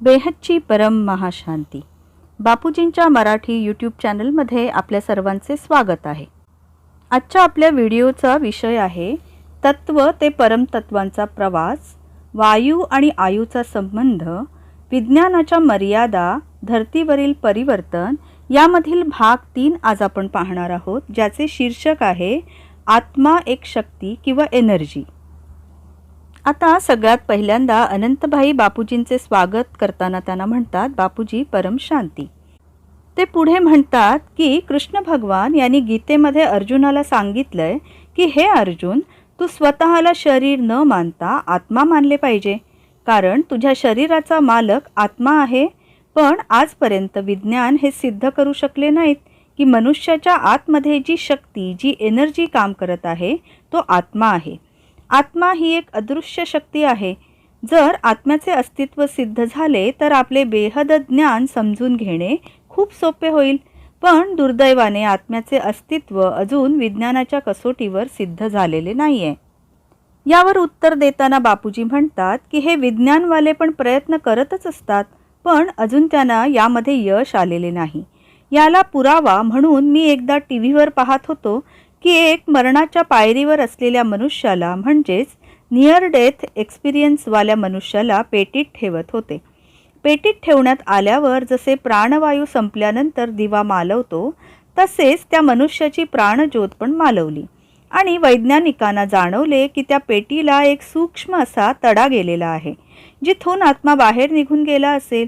बेहदची परम महाशांती. बापूजींच्या मराठी यूट्यूब चॅनलमध्ये आपल्या सर्वांचे स्वागत आहे. आजच्या आपल्या व्हिडिओचा विषय आहे तत्व ते परमतत्वांचा प्रवास वायू आणि आयूचा संबंध विज्ञानाच्या मर्यादा धर्तीवरील परिवर्तन यामधील भाग तीन आज आपण पाहणार आहोत ज्याचे शीर्षक आहे आत्मा एक शक्ती किंवा एनर्जी. आता सगळ्यात पहिल्यांदा अनंतभाई बापूजींचे स्वागत करताना त्यांना म्हणतात बापूजी परम शांती. ते पुढे म्हणतात की कृष्ण भगवान यांनी गीतेमध्ये अर्जुनाला सांगितलंय की हे अर्जुन तू स्वतःला शरीर न मानता आत्मा मानले पाहिजे. कारण तुझ्या शरीराचा मालक आत्मा आहे. पण आजपर्यंत विज्ञान हे सिद्ध करू शकले नाहीत की मनुष्याच्या आतमध्ये जी शक्ती जी एनर्जी काम करत आहे तो आत्मा आहे. आत्मा ही एक अदृश्य शक्ती आहे. जर आत्म्याचे अस्तित्व सिद्ध झाले तर आपले बेहद ज्ञान समजून घेणे खूप सोपे होईल. पण दुर्दैवाने आत्म्याचे अस्तित्व अजून विज्ञानाच्या कसोटीवर सिद्ध झालेले नाही आहे यावर उत्तर देताना बापूजी म्हणतात की हे विज्ञानवाले पण प्रयत्न करतच असतात पण अजून त्यांना यामध्ये यश आलेले नाही. याला पुरावा म्हणून मी एकदा टी व्हीवर पाहत होतो की एक मरणाच्या पायरीवर असलेल्या मनुष्याला म्हणजेच नियर डेथ एक्सपिरियन्सवाल्या मनुष्याला पेटीत ठेवत होते. पेटीत ठेवण्यात आल्यावर जसे प्राणवायू संपल्यानंतर दिवा मालवतो तसेच त्या मनुष्याची प्राणज्योत पण मालवली. आणि वैज्ञानिकांना जाणवले की त्या पेटीला एक सूक्ष्म असा तडा गेलेला आहे जिथून आत्मा बाहेर निघून गेला असेल.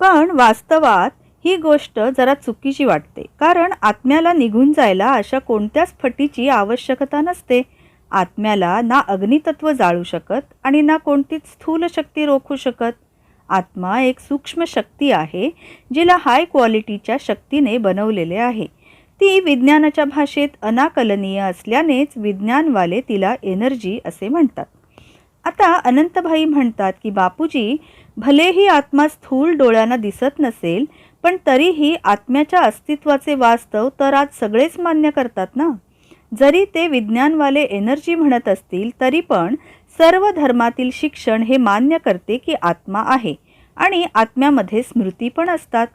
पण वास्तवात ही गोष्ट जरा चुकीची वाटते. कारण आत्म्याला निघून जायला अशा कोणत्याच फटीची आवश्यकता नसते. आत्म्याला ना अग्नितत्व जाळू शकत आणि ना कोणतीच स्थूल शक्ती रोखू शकत. आत्मा एक सूक्ष्म शक्ती आहे जिला हाय क्वालिटीच्या शक्तीने बनवलेले आहे. ती विज्ञानाच्या भाषेत अनाकलनीय असल्यानेच विज्ञानवाले तिला एनर्जी असे म्हणतात. आता अनंतभाई म्हणतात की बापूजी भलेही आत्मा स्थूल डोळ्यांना दिसत नसेल पण तरीही आत्म्याच्या अस्तित्वाचे वास्तव तर आज सगळेच मान्य करतात ना? जरी ते विज्ञानवाले एनर्जी म्हणत असतील तरी पण सर्व धर्मातील शिक्षण हे मान्य करते की आत्मा आहे आणि आत्म्यामध्ये स्मृती पण असतात.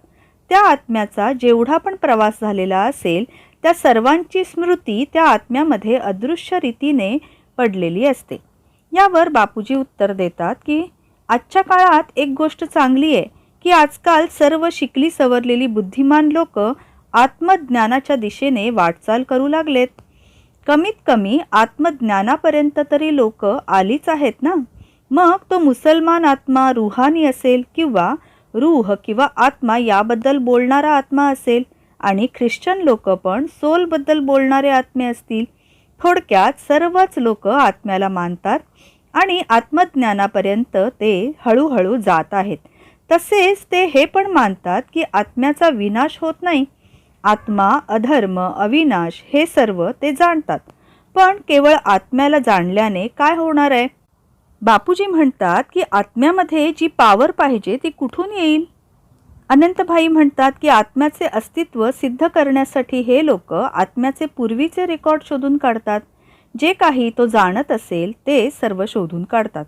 त्या आत्म्याचा जेवढा पण प्रवास झालेला असेल त्या सर्वांची स्मृती त्या आत्म्यामध्ये अदृश्य रीतीने पडलेली असते. यावर बापूजी उत्तर देतात की आजच्या काळात एक गोष्ट चांगली आहे. की आजकाल सर्व शिकली सवरलेली बुद्धिमान लोक आत्मज्ञानाच्या दिशेने वाटचाल करू लागलेत. कमीत कमी आत्मज्ञानापर्यंत तरी लोक आलीच आहेत ना? मग तो मुसलमान आत्मा रुहानी असेल किंवा रूह किंवा आत्मा याबद्दल बोलणारा आत्मा असेल आणि ख्रिश्चन लोक पण सोलबद्दल बोलणारे आत्मे असतील थोडक्यात सर्वच लोक आत्म्याला मानतात आणि आत्मज्ञानापर्यंत ते हळूहळू जात आहेत. तसेच ते हे पण मानतात की आत्म्याचा विनाश होत नाही. आत्मा अधर्म अविनाश हे सर्व ते जाणतात. पण केवळ आत्म्याला जाणल्याने काय होणार आहे? बापूजी म्हणतात की आत्म्यामध्ये जी पावर पाहिजे ती कुठून येईल? अनंतभाई म्हणतात की आत्म्याचे अस्तित्व सिद्ध करण्यासाठी हे लोक आत्म्याचे पूर्वीचे रेकॉर्ड शोधून काढतात. जे काही तो जाणत असेल ते सर्व शोधून काढतात.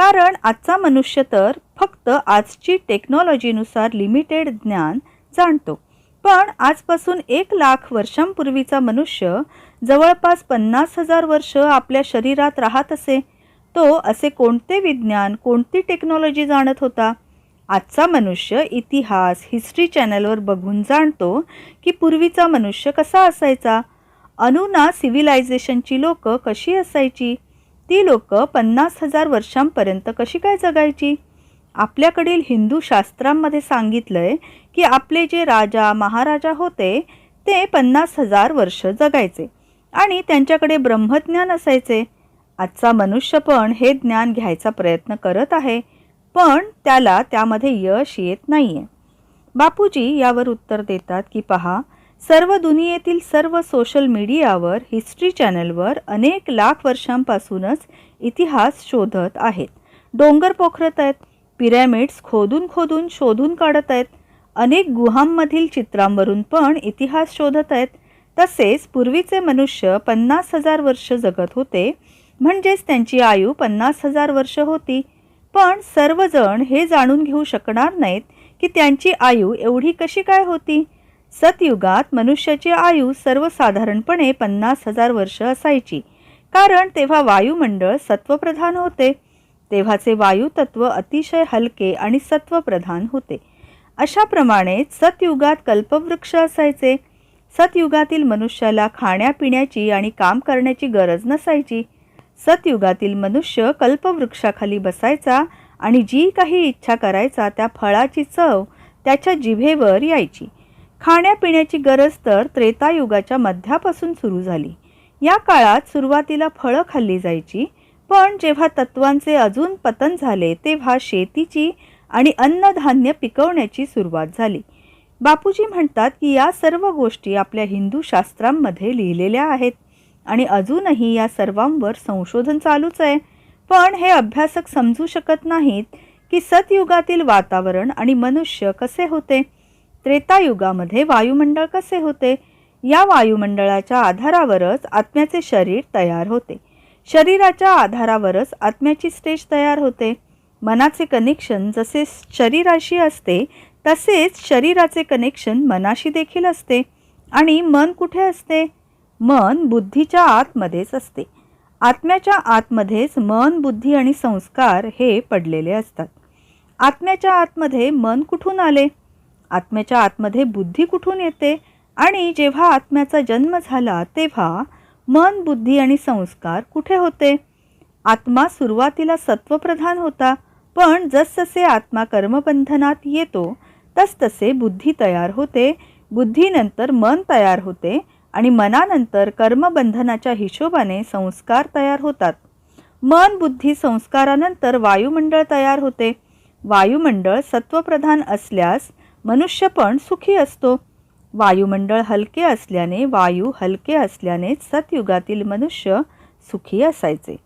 कारण आजचा मनुष्य तर फक्त आजची टेक्नॉलॉजीनुसार लिमिटेड ज्ञान जाणतो. पण आजपासून एक लाख वर्षांपूर्वीचा मनुष्य जवळपास पन्नास हजार वर्ष आपल्या शरीरात राहत असे. तो असे कोणते विज्ञान कोणती टेक्नॉलॉजी जाणत होता? आजचा मनुष्य इतिहास हिस्ट्री चॅनलवर बघून जाणतो की पूर्वीचा मनुष्य कसा असायचा? अनुना सिव्हिलायझेशनची लोकं कशी असायची? ती लोक पन्नास हजार वर्षांपर्यंत कशी काय जगायची? आपल्याकडील हिंदू शास्त्रांमध्ये सांगितलंय की आपले जे राजा महाराजा होते ते पन्नास हजार वर्ष जगायचे आणि त्यांच्याकडे ब्रह्मज्ञान असायचे. आजचा मनुष्य पण हे ज्ञान घ्यायचा प्रयत्न करत आहे पण त्याला त्यामध्ये यश येत नाही आहे बापूजी यावर उत्तर देतात की पहा सर्व दुनियेतील सर्व सोशल मीडियावर हिस्ट्री चॅनलवर अनेक लाख वर्षांपासूनच इतिहास शोधत आहेत. डोंगर पोखरत आहेत पिरॅमिड्स खोदून खोदून शोधून काढत आहेत अनेक गुहांमधील चित्रांवरून पण इतिहास शोधत आहेत. तसेच पूर्वीचे मनुष्य पन्नास हजार वर्ष जगत होते म्हणजेच त्यांची आयु पन्नास हजार वर्ष होती. पण सर्वजण हे जाणून घेऊ शकणार नाहीत की त्यांची आयु एवढी कशी काय होती? सतयुगात मनुष्याची आयु सर्वसाधारणपणे पन्नास हजार वर्ष असायची. कारण तेव्हा वायुमंडळ सत्वप्रधान होते. तेव्हाचे वायुतत्व अतिशय हलके आणि सत्वप्रधान होते. अशाप्रमाणेच सतयुगात कल्पवृक्ष असायचे. सतयुगातील मनुष्याला खाण्यापिण्याची आणि काम करण्याची गरज नसायची. सतयुगातील मनुष्य कल्पवृक्षाखाली बसायचा आणि जी काही इच्छा करायचा त्या फळाची चव त्याच्या जिभेवर यायची. खाण्यापिण्याची गरज तर त्रेतायुगाच्या मध्यापासून सुरू झाली. या काळात सुरुवातीला फळं खाल्ली जायची पण जेव्हा तत्वांचे अजून पतन झाले तेव्हा शेतीची आणि अन्नधान्य पिकवण्याची सुरुवात झाली. बापूजी म्हणतात की या सर्व गोष्टी आपल्या हिंदू शास्त्रांमध्ये लिहिलेल्या आहेत आणि अजूनही या सर्वांवर संशोधन चालूच आहे. पण हे अभ्यासक समजू शकत नाहीत की सतयुगातील वातावरण आणि मनुष्य कसे होते. त्रेतायुगामध्ये वायुमंडळ कसे होते? या वायुमंडळाच्या आधारावरच आत्म्याचे शरीर तयार होते. शरीराच्या आधारावरच आत्म्याची स्टेज तयार होते. मनाचे कनेक्शन जसे शरीराशी असते तसेच शरीराचे कनेक्शन मनाशी देखील असते. आणि मन कुठे असते? मन बुद्धीच्या आतमध्येच असते. आत्म्याच्या आतमध्येच मन बुद्धी आणि संस्कार हे पडलेले असतात. आत्म्याच्या आतमध्ये मन कुठून आले? आत्म्याच्या आतमध्ये बुद्धी कुठून येते? आणि जेव्हा आत्म्याचा जन्म झाला तेव्हा मन बुद्धी आणि संस्कार कुठे होते? आत्मा सुरुवातीला सत्वप्रधान होता पण जसजसे आत्मा कर्मबंधनात येतो तसतसे बुद्धी तयार होते. बुद्धीनंतर मन तयार होते आणि मनानंतर कर्मबंधनाच्या हिशोबाने संस्कार तयार होतात. मन बुद्धी संस्कारानंतर वायुमंडळ तयार होते. वायुमंडळ सत्वप्रधान असल्यास मनुष्य पण सुखी असतो. वायुमंडळ हलके असल्याने वायू हलके असल्याने सतयुगातील मनुष्य सुखी असायचे.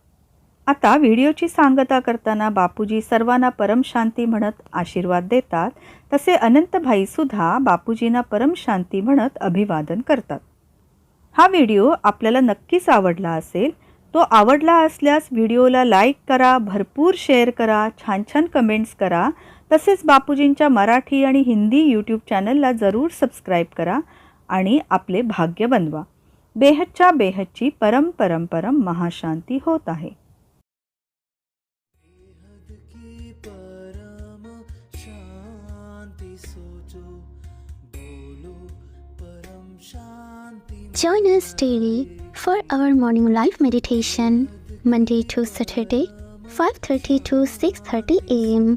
आता व्हिडिओची सांगता करताना बापूजी सर्वांना परमशांती म्हणत आशीर्वाद देतात तसे अनंतभाई सुद्धा बापूजींना परमशांती म्हणत अभिवादन करतात. हा व्हिडिओ आपल्याला नक्कीच आवडला असेल तो आवडला असल्यास व्हिडिओला लाईक करा भरपूर शेअर करा छान छान कमेंट्स करा तसेच बापूजींच्या मराठी आणि हिंदी यूट्यूब चॅनलला जरूर सबस्क्राईब करा आणि आपले भाग्य बनवा. बेहदच्या बेहदची परम परम परम महाशांती होत आहे. Join us daily for our morning live meditation, Monday to Saturday, 5:30 to 6:30 a.m.